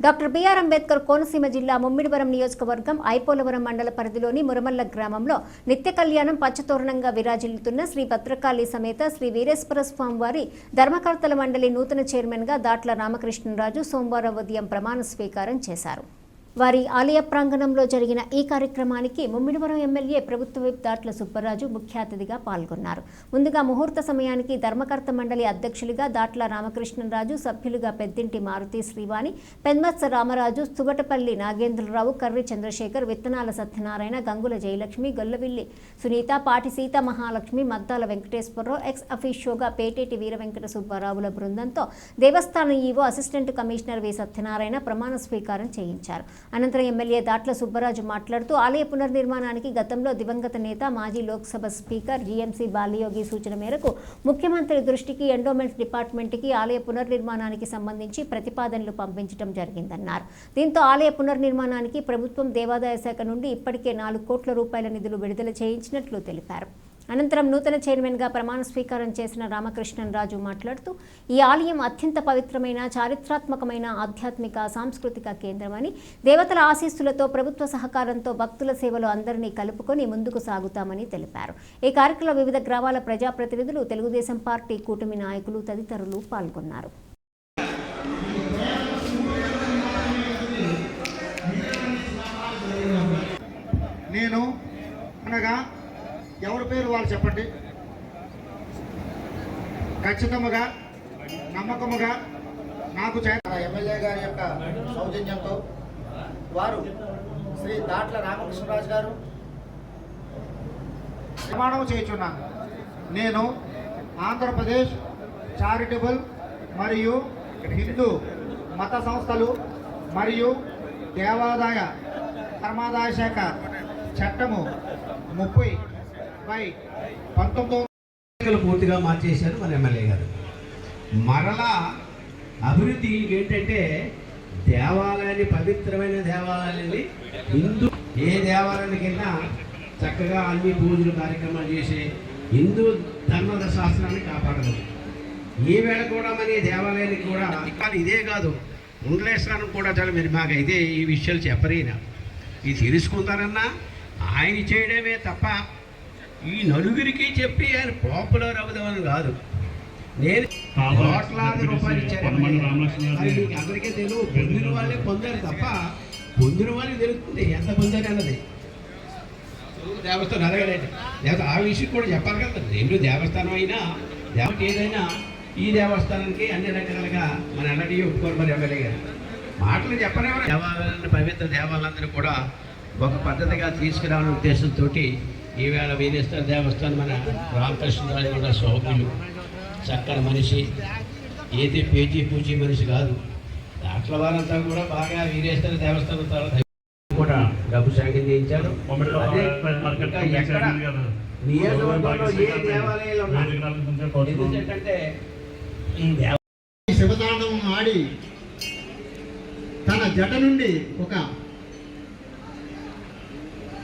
Doctor BR Ambedkar Konaseema జిల్లా ముమ్మిడివరం నియోజకవర్గం ఐపోలవరం మండల పరిధిలోని మురమల్ల గ్రామంలో నిత్య కళ్యాణం పచ్చతోరణంగా విరాజిల్లుతున్న శ్రీ భద్రకాళి సమేత శ్రీ వీరేశ్వర స్వామి వారి ధర్మకర్తల మండలి నూతన చైర్మన్గా దాట్ల రామకృష్ణరాజు సోమవారం ఉదయం ప్రమాణ స్వీకారం చేశారు. వారి ఆలయ ప్రాంగణంలో జరిగిన ఈ కార్యక్రమానికి ముమ్మిడివరం ఎమ్మెల్యే ప్రభుత్వ విప్ దాట్ల సుబ్బరాజు ముఖ్య అతిథిగా పాల్గొన్నారు. ముందుగా ముహూర్త సమయానికి ధర్మకర్త మండలి అధ్యక్షులుగా దాట్ల రామకృష్ణరాజు సభ్యులుగా పెద్దింటి మారుతి శ్రీవాణి పెన్మత్స రామరాజు స్తువటపల్లి నాగేంద్రరావు కర్రి చంద్రశేఖర్ విత్తనాల సత్యనారాయణ గంగుల జయలక్ష్మి గొల్లవిల్లి సునీత పాటి సీత మహాలక్ష్మి మద్దాల వెంకటేశ్వరరావు ఎక్స్ అఫీషియోగా పేటేటి వీర వెంకట సుబ్బారావుల బృందంతో దేవస్థానం EO assistant commissioner V Satyanarayana ప్రమాణ స్వీకారం చేయించారు. అనంతరం ఎమ్మెల్యే దాట్ల సుబ్బరాజు మాట్లాడుతూ ఆలయ పునర్నిర్మాణానికి గతంలో దివంగత నేత మాజీ లోక్సభ స్పీకర్ జీఎంసీ బాలయోగి సూచన మేరకు ముఖ్యమంత్రి దృష్టికి ఎండోమెంట్స్ డిపార్ట్మెంట్కి ఆలయ పునర్నిర్మాణానికి సంబంధించి ప్రతిపాదనలు పంపించడం జరిగిందన్నారు. దీంతో ఆలయ పునర్నిర్మాణానికి ప్రభుత్వం దేవాదాయ శాఖ నుండి ఇప్పటికే నాలుగు కోట్ల రూపాయల నిధులు విడుదల చేయించినట్లు తెలిపారు. అనంతరం నూతన చైర్మన్గా ప్రమాణ స్వీకారం చేసిన రామకృష్ణన్ రాజు మాట్లాడుతూ ఈ ఆలయం అత్యంత పవిత్రమైన చారిత్రాత్మకమైన ఆధ్యాత్మిక సాంస్కృతిక కేంద్రమని దేవతల ఆశీస్సులతో ప్రభుత్వ సహకారంతో భక్తుల సేవలో అందరినీ కలుపుకొని ముందుకు సాగుతామని తెలిపారు. ఈ కార్యక్రమంలో వివిధ గ్రామాల ప్రజాప్రతినిధులు తెలుగుదేశం పార్టీ కూటమి నాయకులు తదితరులు పాల్గొన్నారు. నేను అనగా ఎవరి పేరు వాళ్ళు చెప్పండి? ఖచ్చితముగా నమ్మకముగా నాకు ఎమ్మెల్యే గారి యొక్క సౌజన్యంతో వారు శ్రీ దాట్ల రామకృష్ణరాజు గారు ప్రమాణం చేయుచున్నాను నేను ఆంధ్రప్రదేశ్ చారిటబుల్ మరియు హిందూ మత సంస్థలు మరియు దేవాదాయ ధర్మాదాయ శాఖ చట్టము ముప్పై పంతొమ్మిది పూర్తిగా మార్చేశారు మన ఎమ్మెల్యే గారు. మరలా అభివృద్ధి ఏంటంటే దేవాలయాన్ని పవిత్రమైన దేవాలయాన్ని హిందూ ఏ దేవాలయానికి వెళ్ళినా చక్కగా అన్ని పూజలు కార్యక్రమాలు చేసి హిందూ ధర్మ శాస్త్రాన్ని కాపాడదు ఈ వేళ కూడా మన దేవాలయానికి కూడా కానీ ఇదే కాదు. ఉండలేశ్వరానికి కూడా చాలా మీరు మాకైతే ఈ విషయాలు చెప్పరైనా. ఇది తెలుసుకుంటారన్నా ఆయన చేయడమే తప్ప ఈ నలుగురికి చెప్పి ఆయన పాపులర్ అవుదామని కాదు. నేను కోట్లాది రూపాయలు ఇచ్చాను. అందరికీ తెలుగు పొందిన వాళ్ళే పొందారు తప్ప పొందిన వాళ్ళకి తెలుస్తుంది. ఎంత పొందారు అన్నది. దేవస్థానం అడగలేదు లేకపోతే ఆ విషయం కూడా చెప్పాలి కదా. రెండు దేవస్థానం అయినా దేవత ఏదైనా ఈ దేవస్థానానికి అన్ని రకాలుగా మన అన్నటి ఒప్పుకోరు మరి ఎమ్మెల్యే గారు. మాటలు చెప్పలేమని దేవాలయాన్ని పవిత్ర దేవాలయందరూ కూడా ఒక పద్ధతిగా తీసుకురావాలనే ఉద్దేశంతో ఈవేళ వీరేశ్వర దేవస్థానం మన రామకృష్ణరాజు కూడా సౌకులు చక్కని మనిషి. ఏది పేజీ పూజీ మనిషి కాదు. దాంట్లో వారంతా కూడా బాగా వీరేశ్వర దేవస్థానం తర్వాత కూడా డబ్బు శాంక్షన్ చేయించారు. నియోజకవర్గంలో ఏ దేవాలయాలు ఎందుకంటే ఈ ఆడి తన జట నుండి ఒక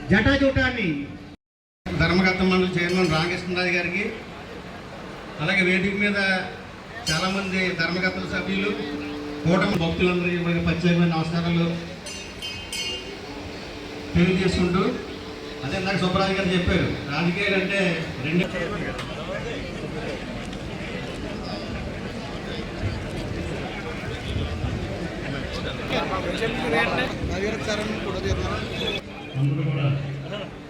జటాజూటాన్ని ధర్మకర్త మండలి చైర్మన్ రామకృష్ణరాజు గారికి అలాగే వేదిక మీద చాలామంది ధర్మకర్తల సభ్యులు కూటమి భక్తులందరికీ మరి ప్రత్యేకమైన నమస్కారాలు తెలియజేసుకుంటూ అదే నాకు సుబ్బరాజు గారు చెప్పారు రాజకీయాలు అంటే రెండు అందరూ కూడా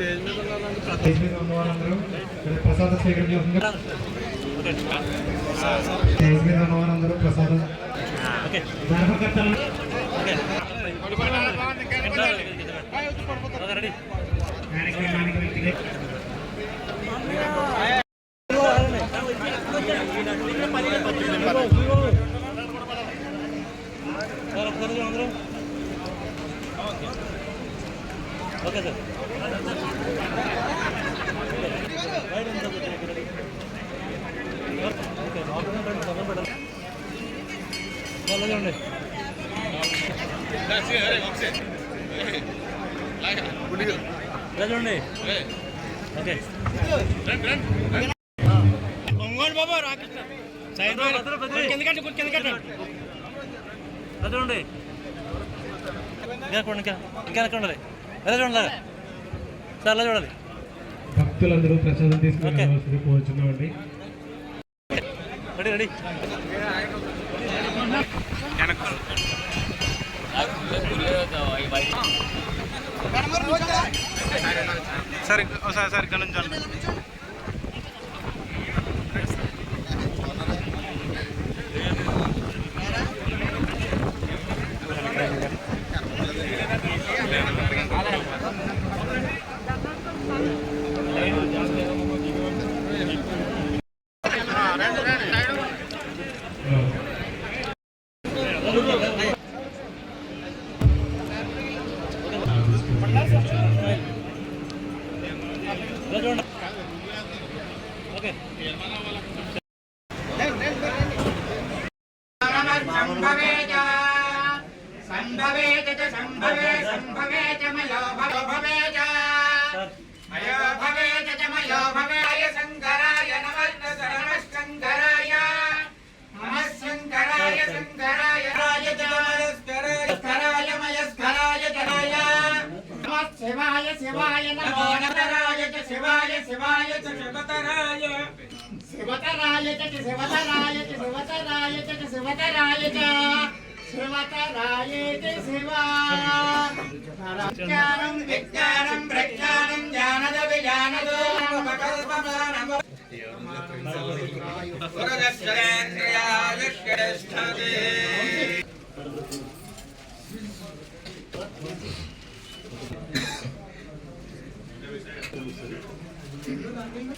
స్టేజ్ మీద ఉన్న వారందరూ ప్రసాదం స్వీకరించాల్సిందిగా స్టేజ్ మీద ఉన్న వారందరూ ప్రసాదం ధర్మకర్తలు కార్యక్రమానికి వ్యక్తిగత చూడండి ఓకే. చూడండి ఇంకా చూడండి ఇంకా ఇంకా వెనక్కి ఉండాలి? ఎలా చూడాలి? సార్ అలా చూడాలి? భక్తులందరూ ప్రసాదం తీసుకుని కోరుచున్నామండి రెడీ రెడీ. సరే సరే ఇక్కడ నుంచి 그러면... శివాయ నమో నమరాయ చ శివాయ శివాయ చ శివతరాయ శివతరాయ చ శివతరాయ చ శివతరాయ చ శివతరాయ చ శివతరాయ చ శివా జ్ఞానం విజ్ఞానం ప్రజ్ఞానం జ్ఞానద విజ్ఞానదో నమకల్పమానమ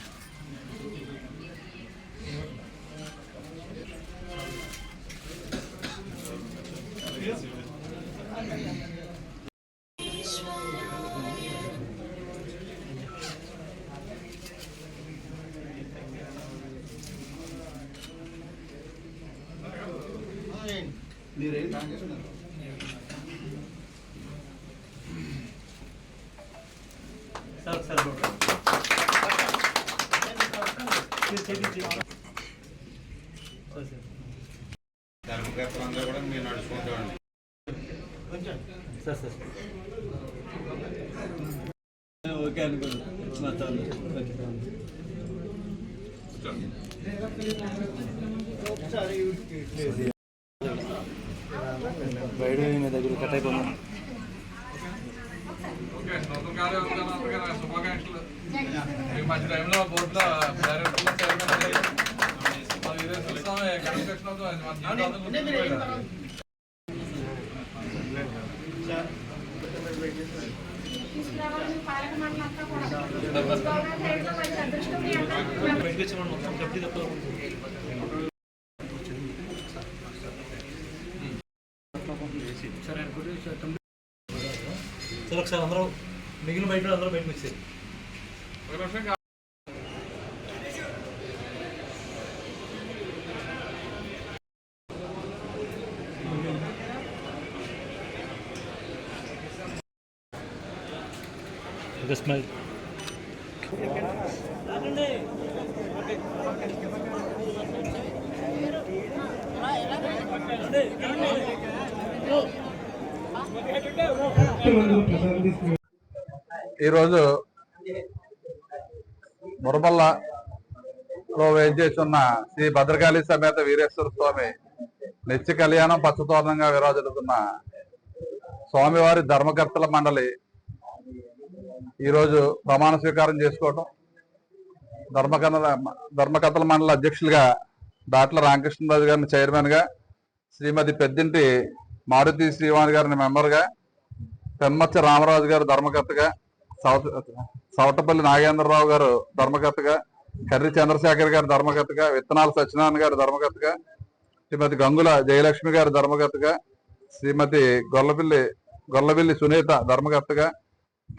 సార్ సార్ చూడండి సార్ సార్ ధర్మకర్తలందరూ కూడా మీరు నడుచుకుంటామండి సార్ సార్. ఓకే అనుకోండి. బయట మీ దగ్గర కట్ అయిపోయింది మంచి టైంలో బోర్డులో కన్స్ట్రక్షన్ అవుతుంది. మొత్తం తప్ప సార్ ఒకసారి అందరూ మిగిలిన బయట అందరూ బయట మిక్స్ అయ్యి ఒక ఈరోజు మురబల్లలో వేయించేస్తున్న శ్రీ భద్రకాళి సమేత వీరేశ్వర స్వామి నిత్య కళ్యాణం పచ్చతోరణంగా విరాజిల్లుతున్న స్వామివారి ధర్మకర్తల మండలి ఈరోజు ప్రమాణ స్వీకారం చేసుకోవటం ధర్మకథల ధర్మకథల మండలి అధ్యక్షులుగా దాట్ల రామకృష్ణరాజు గారిని చైర్మన్గా శ్రీమతి పెద్దింటి మారుతి శ్రీవాణి గారిని మెంబర్గా పెమ్మచ్చ రామరాజు గారు ధర్మకర్తగా సవటపల్లి నాగేంద్రరావు గారు ధర్మకర్తగా కర్రి చంద్రశేఖర్ గారు ధర్మకర్తగా విత్తనాల సత్యనారాయణ గారు ధర్మకర్తగా శ్రీమతి గంగుల జయలక్ష్మి గారు ధర్మకర్తగా శ్రీమతి గొల్లపిల్లి గొల్లపిల్లి సునీత ధర్మకర్తగా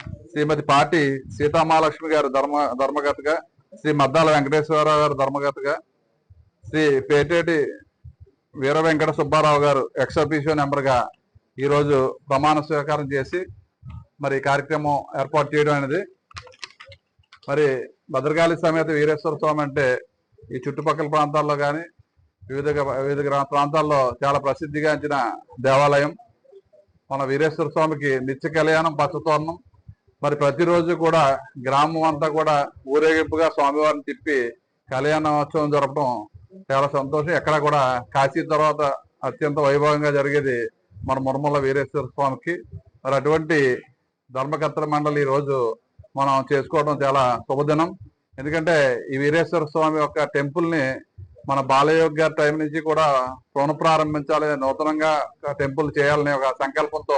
శ్రీమతి పాటి సీతామహాలక్ష్మి గారు ధర్మ ధర్మగతగా శ్రీ మద్దాల వెంకటేశ్వరరావు గారు ధర్మగతగా శ్రీ పేటేటి వీర వెంకట సుబ్బారావు గారు ఎక్స్ నెంబర్గా ఈరోజు ప్రమాణ స్వీకారం చేసి మరి కార్యక్రమం ఏర్పాటు చేయడం అనేది మరి భద్రకాళి సమేత వీరేశ్వర స్వామి అంటే ఈ చుట్టుపక్కల ప్రాంతాల్లో కానీ వివిధ వివిధ ప్రాంతాల్లో చాలా ప్రసిద్ధిగాంచిన దేవాలయం. మన వీరేశ్వర స్వామికి నిత్య కళ్యాణం పచ్చతోరణం మరి ప్రతిరోజు కూడా గ్రామం అంతా కూడా ఊరేగింపుగా స్వామివారిని తిప్పి కళ్యాణోత్సవం జరపడం చాలా సంతోషం. ఎక్కడ కూడా కాశీ తర్వాత అత్యంత వైభవంగా జరిగేది మన మురమల్ల వీరేశ్వర స్వామికి. మరి అటువంటి ధర్మకర్తల మండలి ఈ రోజు మనం చేసుకోవడం చాలా శుభదినం. ఎందుకంటే ఈ వీరేశ్వర స్వామి యొక్క టెంపుల్ని మన బాలయోగ్ గారి టైం నుంచి కూడా పునఃప్రారంభించాలి నూతనంగా టెంపుల్ చేయాలనే ఒక సంకల్పంతో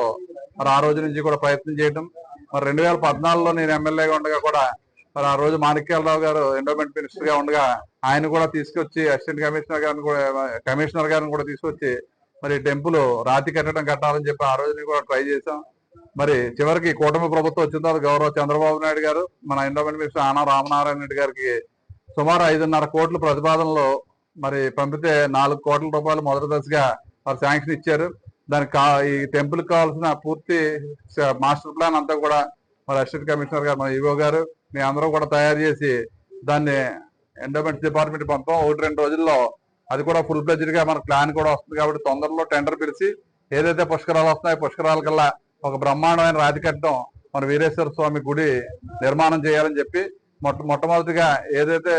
మరి ఆ రోజు నుంచి కూడా ప్రయత్నం చేయడం మరి రెండు వేల పద్నాలుగులో నేను ఎమ్మెల్యేగా ఉండగా కూడా మరి ఆ రోజు మాణిక్యాలరావు గారు ఎండోమెంట్ మినిస్టర్గా ఉండగా ఆయన కూడా తీసుకొచ్చి అసిస్టెంట్ కమిషనర్ గారిని కూడా కమిషనర్ గారిని కూడా తీసుకొచ్చి మరి టెంపుల్ రాతి కట్టడం కట్టాలని చెప్పి ఆ రోజుని కూడా ట్రై చేశాం. మరి చివరికి కూటమి ప్రభుత్వం వచ్చిన తర్వాత గౌరవ చంద్రబాబు నాయుడు గారు మన ఎండోమెంట్ మినిస్టర్ ఆనా రామనారాయణ రెడ్డి గారికి సుమారు ఐదున్నర కోట్ల ప్రతిపాదనలో మరి పంపితే నాలుగు కోట్ల రూపాయలు మొదటి దశగా వారు శాంక్షన్ ఇచ్చారు. దానికి కా- ఈ టెంపుల్ కావాల్సిన పూర్తి మాస్టర్ ప్లాన్ అంతా కూడా మరి అసిస్టెంట్ కమిషనర్ గారు మన ఈవో గారు మీ అందరూ కూడా తయారు చేసి దాన్ని ఎండోమెంట్స్ డిపార్ట్మెంట్ పంపం ఒకటి రెండు రోజుల్లో అది కూడా ఫుల్ ప్లెజ్డ్గా మన ప్లాన్ కూడా వస్తుంది కాబట్టి తొందరలో టెండర్ పిలిచి ఏదైతే పుష్కరాలు వస్తున్నాయో పుష్కరాల కల్లా ఒక బ్రహ్మాండమైన రాతి కట్టడం మన వీరేశ్వర స్వామి గుడి నిర్మాణం చేయాలని చెప్పి మొట్ట మొట్టమొదటిగా ఏదైతే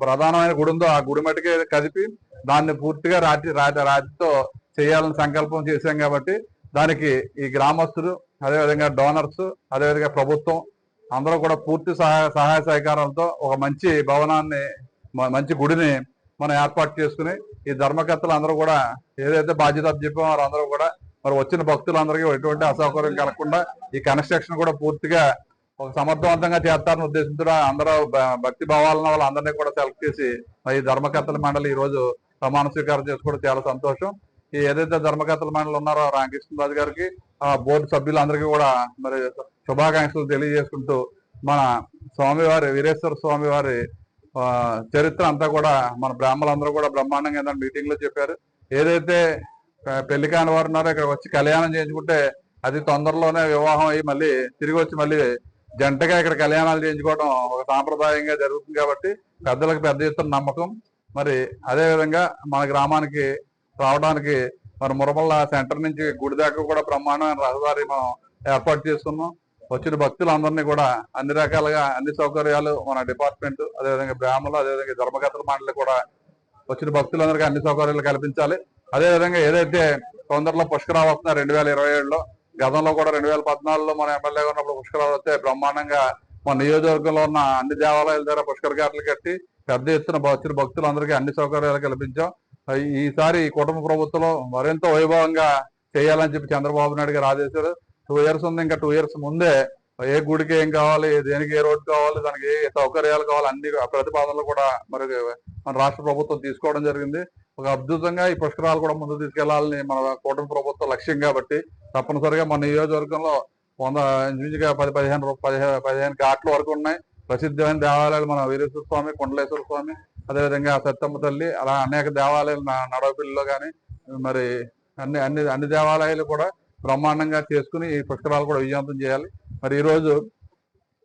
ప్రధానమైన గుడి ఉందో ఆ గుడి మటుకే కదిపి దాన్ని పూర్తిగా రాతి రాతి రాతితో చేయాలని సంకల్పం చేశాం కాబట్టి దానికి ఈ గ్రామస్తులు అదేవిధంగా డోనర్స్ అదేవిధంగా ప్రభుత్వం అందరూ కూడా పూర్తి సహాయ సహాయ సహకారాలతో ఒక మంచి భవనాన్ని మంచి గుడిని మనం ఏర్పాటు చేసుకుని ఈ ధర్మకర్తలు అందరూ కూడా ఏదైతే బాధ్యత చెప్పామో వారందరూ కూడా మరి వచ్చిన భక్తులందరికీ ఎటువంటి అసౌకర్యం కలగకుండా ఈ కన్స్ట్రక్షన్ కూడా పూర్తిగా ఒక సమర్థవంతంగా చేస్తారని ఉద్దేశంతో అందరూ భ- భక్తి భావాలను వాళ్ళందరినీ కూడా సెలెక్ట్ చేసి మరి ఈ ధర్మకర్తల మండలి ఈ రోజు ప్రమాణ స్వీకారం చేసుకోవడం చాలా సంతోషం. ఏదైతే ధర్మకర్తల మండలి ఉన్నారో రామకృష్ణరాజు గారికి ఆ బోర్డు సభ్యులందరికీ కూడా మరి శుభాకాంక్షలు తెలియజేసుకుంటూ మన స్వామివారి వీరేశ్వర స్వామి వారి ఆ, చరిత్ర అంతా కూడా మన బ్రాహ్మణులందరూ కూడా బ్రహ్మాండంగా ఏదైనా మీటింగ్లో చెప్పారు. ఏదైతే పెళ్ళి కాని వారు ఉన్నారో ఇక్కడ వచ్చి కళ్యాణం చేయించుకుంటే అది తొందరలోనే వివాహం అయ్యి మళ్ళీ తిరిగి వచ్చి మళ్ళీ జంటగా ఇక్కడ కళ్యాణాలు చేయించుకోవడం ఒక సాంప్రదాయంగా జరుగుతుంది కాబట్టి పెద్దలకు పెద్ద ఎత్తున నమ్మకం. మరి అదే విధంగా మన గ్రామానికి రావడానికి మరి మురమల్ల సెంటర్ నుంచి గుడి దాకా కూడా బ్రహ్మాండమైన రహదారి మనం ఏర్పాటు చేసుకున్నాం వచ్చిన భక్తులందరినీ కూడా అన్ని రకాలుగా అన్ని సౌకర్యాలు మన డిపార్ట్మెంట్ అదేవిధంగా బ్రాహ్మణులు అదేవిధంగా ధర్మకర్తల మండలి కూడా వచ్చిన భక్తులందరికీ అన్ని సౌకర్యాలు కల్పించాలి. అదేవిధంగా ఏదైతే తొందరలో పుష్కరాలు వస్తున్నాయి రెండు వేల ఇరవై ఏడులో గతంలో కూడా రెండు వేల పద్నాలుగులో మన ఎమ్మెల్యే ఉన్నప్పుడు పుష్కరాలు వస్తే బ్రహ్మాండంగా మన నియోజకవర్గంలో ఉన్న అన్ని దేవాలయాల దగ్గర పుష్కర ఘాట్లు కట్టి పెద్ద ఎత్తున వచ్చిన భక్తులందరికీ అన్ని సౌకర్యాలు కల్పించాం. ఈసారి కుటుంబ ప్రభుత్వంలో మరింత వైభవంగా చేయాలని చెప్పి చంద్రబాబు నాయుడు గారు ఆదేశారు టూ ఇయర్స్ ఉంది ఇంకా టూ ఇయర్స్ ముందే ఏ గుడికి ఏం కావాలి దేనికి ఏ రోడ్డు కావాలి దానికి ఏ సౌకర్యాలు కావాలి అన్ని ప్రతిపాదనలు కూడా మరి మన రాష్ట్ర ప్రభుత్వం తీసుకోవడం జరిగింది. ఒక అద్భుతంగా ఈ పుష్కరాలు కూడా ముందు తీసుకెళ్ళాలని మన కూటమి ప్రభుత్వ లక్ష్యం కాబట్టి తప్పనిసరిగా మన నియోజకవర్గంలో వంద ఇంచుమించుగా పది పదిహేను పదిహేను పదిహేను ఘాట్ల వరకు ఉన్నాయి. ప్రసిద్ధమైన దేవాలయాలు మన వీరేశ్వర స్వామి కొండలేశ్వర స్వామి అదేవిధంగా సత్తమ్మ తల్లి అలా అనేక దేవాలయాలు న- నడవపిల్లిలో కానీ మరి అన్ని అన్ని అన్ని దేవాలయాలు కూడా బ్రహ్మాండంగా చేసుకుని ఈ పుష్కరాలు కూడా విజయవంతం చేయాలి. మరి ఈ రోజు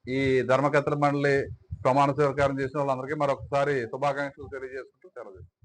ఈ ధర్మకర్తల మండలి ప్రమాణ స్వీకారం చేసిన వాళ్ళందరికీ మరొకసారి శుభాకాంక్షలు తెలియజేసుకుంటూ సెలవు